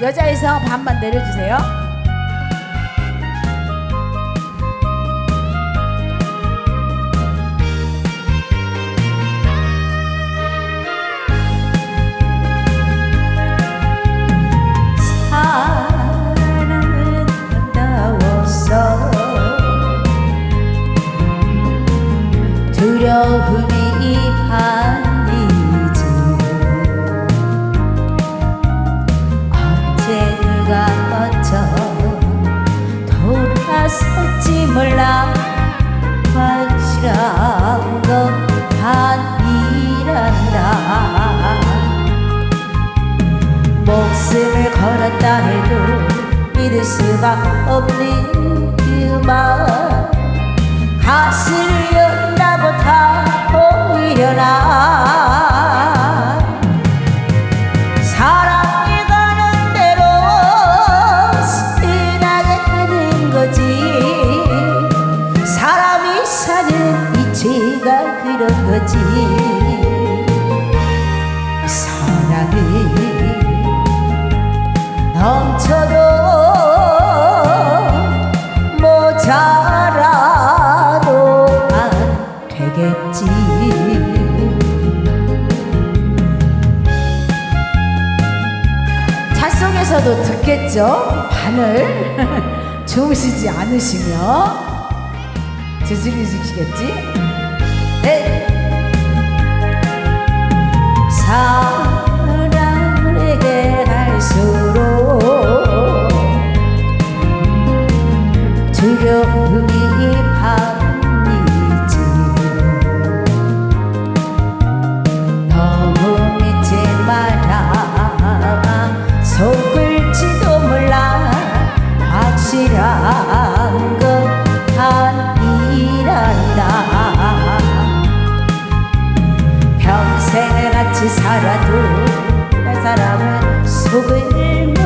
여자에서 반만 내려주세요. 두려움이 걸었다 해도 믿을 수가 없는 그만. 가슴을 연다고 다 보이려나. 사랑이 가는 대로 스나게 가는 거지. 사람이 사는 이치가 그런 거지 넘쳐도 모자라도 안 되겠지 차 속에서도 듣겠죠? 바늘 좋으시지 않으시며 두드리시겠지? 두려움이 반이지. 너무 믿지 마라. 속을지도 몰라. 확실한 건 아니란다. 평생을 같이 살아도 그 사람은 속을